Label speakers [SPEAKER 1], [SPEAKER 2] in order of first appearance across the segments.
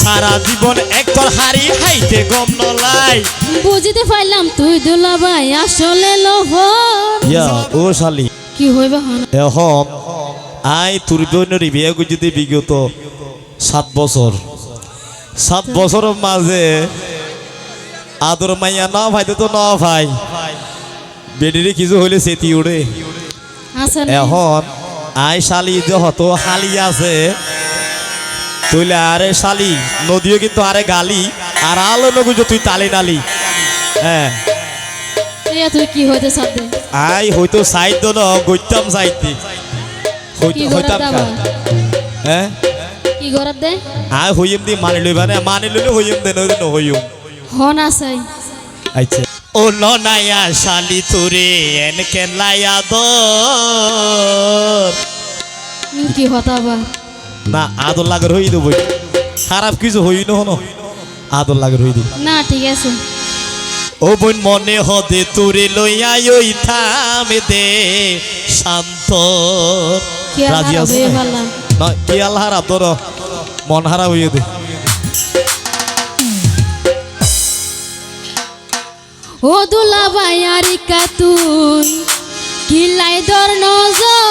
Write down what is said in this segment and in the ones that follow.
[SPEAKER 1] সারা জীবন একবার হারি হাইতে গম নলাই
[SPEAKER 2] বুঝিতে পাইলাম তুই দুলাভাই আসলে লোভর
[SPEAKER 1] ইয়া ও শালি।
[SPEAKER 2] কি হইবে হন?
[SPEAKER 1] এখন আই তোর বোনের বিয়ে যদি বিগত সাত বছর। সাত বছরের মাঝে আদর মাইয়া না ভাইতে তো না ভাই। বেডিরে কিছু হইলে সেতি উড়ে। এখন আই শালি যত হালি আছে তুইলে আরে শালি নদীও কিন্তু আরে গালি। আর আলো নগুজ তুই তালি নালি। হ্যাঁ।
[SPEAKER 2] তুই কি হইতে সাথে?
[SPEAKER 1] আই ন গইতাম সাইতে হইতাম হ্যাঁ?
[SPEAKER 2] কি ঘরত দে?
[SPEAKER 1] আই হইম দি মানি লইবা না মানি লইলে হইম দে নদী ন হইম
[SPEAKER 2] হন আসাই
[SPEAKER 1] আচ্ছা। ও ননায়া শালি তোরে এন কেন লায়া দর।
[SPEAKER 2] কি হতা আবার?
[SPEAKER 1] না আদর লাগর হই দেবো। খারাপ কিছু হই ন হন। আদর লাগর হই দি
[SPEAKER 2] না ঠিক আছে।
[SPEAKER 1] ও বোন মনে হদে তোরে লইয়া ওই থাম দে শান্ত। রাজি আছে? না কি আল্লাহ তোর মন হারা হইয়ে দে।
[SPEAKER 2] ও দুলাভাই আরিকা তুই কিলাই দর নজর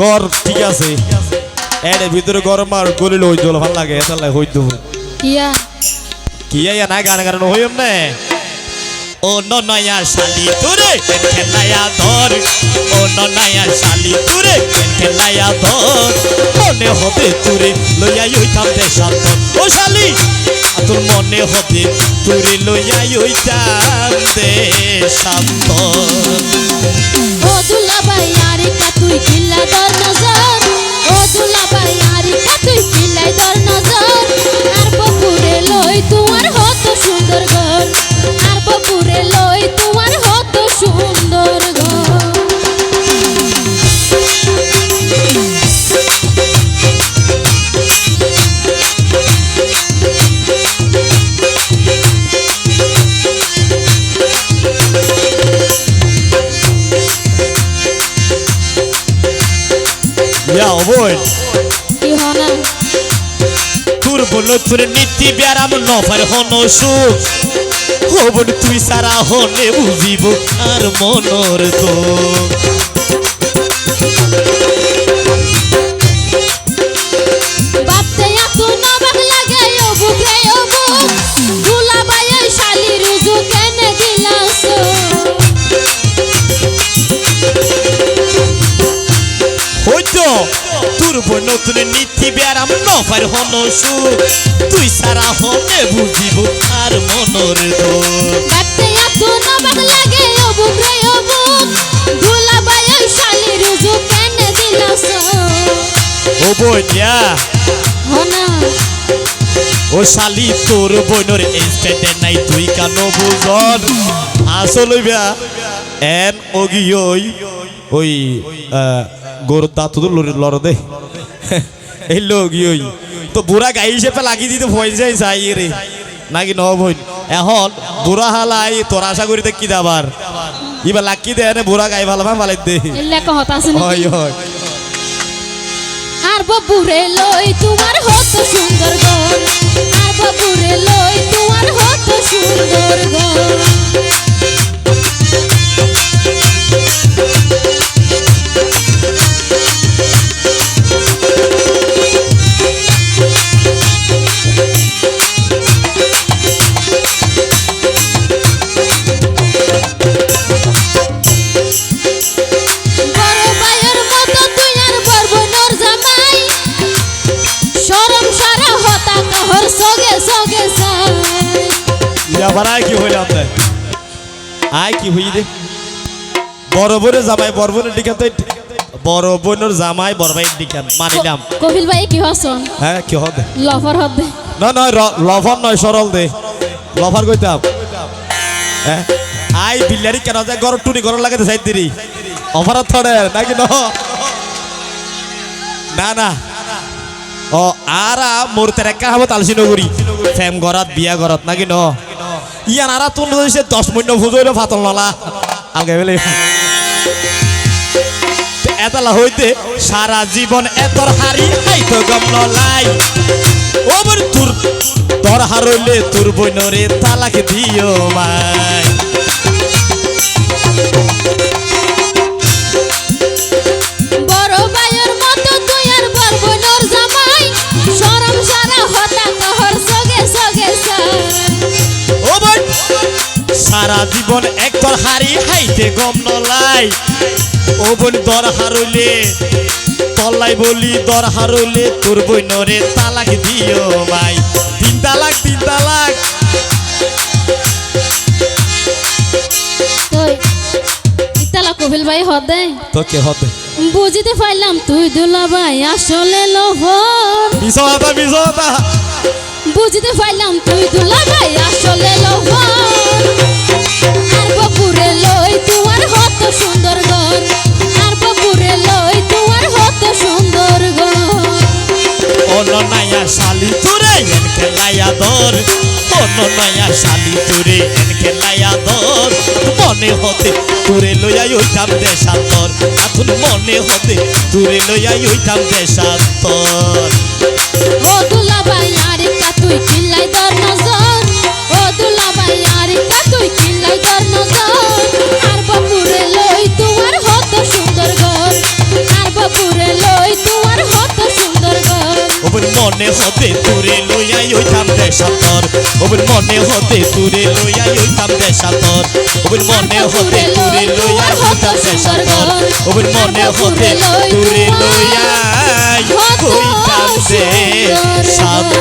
[SPEAKER 1] গর ঠিক আছে। এর ভিতরে গরম আর গলিল হই জল ভালো লাগে এটা হই দেবো
[SPEAKER 2] কিয়া
[SPEAKER 1] কি আইয়া না গান গান হইম নে? ও ননয়া শালি তুরে খেলায়া ধর। ও ননয়া শালি তুরে খেলায়া ধর। মনে হবে তুরে লইয়া ইউতাম দে শান্তন ও শালি তোর মনে হবে তুরে লইয়া ইউতাম দে শান্তন
[SPEAKER 2] ও দুলাভাই আরিকা তুই চিল্লা দর নজর ও দুলাভাই আরিকা তুই কিলাই কি হনা
[SPEAKER 1] তোর বলো তোর নীতি ব্যারাম নফার হন সুখ। হবন তুই সারা হনে বুঝিব আর মনর তো তোর বলো তোর নীতি ব্যারাম নফার হন সুখ তুই সারা হনে বুঝিব আর মনর
[SPEAKER 2] ও
[SPEAKER 1] বইয়া ও শালি তোর বইনর ইনস্ট্যান্টে নাই তুই কেন বুঝন? আসল বিয়া এন ওগি ওই ওই গরুর দাঁত লড় দে। এই লোক তো বুড়া গাই হিসেবে লাগি দিতে ভয় যাই চাই রে। নাকি ন ভয় এখন বুড়া হালাই তোর আশা করি কি দাবার? ইবার লাকি দে এনে বুড়া গাই ভালো ভালো দে। হয় হয়।
[SPEAKER 2] আর লই তোমার হত সুন্দর
[SPEAKER 1] আবার আয় কি হইল আপনার? আয় কি হই রে বড় বোনের জামাই বড় বোনের দিকে তো বড় বোনের জামাই বড় ভাইয়ের দিকে মানিলাম।
[SPEAKER 2] কপিল ভাই কি হসন
[SPEAKER 1] হ্যাঁ কি হবে
[SPEAKER 2] লফর হবে
[SPEAKER 1] না নয় লফার নয় সরল দে। লফার কইতাম। হ্যাঁ? আই বিল্লারি কেন যায় গর টুনি গর লাগাতে সাইড দিরি অফার থড়ে নাকি ন? না না। ও আরা মোর তেরেকা হব তালসি নগরী ফেম গরাত বিয়া গরাত নাকি ন? ইয়ান আর তুন হইছে দশ মিনিট ফুজইল ফাতল নলা। আগে বলে। এতলা হইতে সারা জীবন এতর হারি খাইতো গম নলাই। ওবর তোর তোর হারইলে তোর বইনরে তালাক দিও মাই।
[SPEAKER 2] সারা
[SPEAKER 1] জীবন একতর হারি খাইতে গম নলাই। ওবন দর হারইলে তলাই বলি দর হারইলে তোর বইনরে তালাক দিও মাই তিন তালাক তিন তালাক।
[SPEAKER 2] কবিল ভাই হদে
[SPEAKER 1] তোকে হতে
[SPEAKER 2] বুঝিতে পাইলাম তুই দুলা ভাই আসলে
[SPEAKER 1] বিশতা
[SPEAKER 2] বুঝিতে পাইলাম তুই দুলা ভাই আসলে লোভর।
[SPEAKER 1] অননায়া শালি তুরে এন খেলাইয়া দর। মনে হতে তুরে লইয়া ওইটাম দেশান্তর। আতুন মনে হতে তুরে লইয়া ওইটাম দেশান্তর।
[SPEAKER 2] ও দুলা ভাই আরিকা তুই কিল্লাই দর নজর? ও দুলা ভাই আরিকা তুই কিল্লাই দর নজর? আর বপুরে লই তোমার হত সুন্দর ঘর। আর বপুরে লই তোমার হত সুন্দর ঘর।
[SPEAKER 1] মনে হতে তুরে লইয়া ওইটাম ওবন মনে হতে তুরে লইয়া ওইটাম দেশান্তর ওবের মনে হতে তুরে লইয়া ওইটাম দেশান্তর ওবের মনে হতে তুরে লইয়া ওইটাম দেশান্তর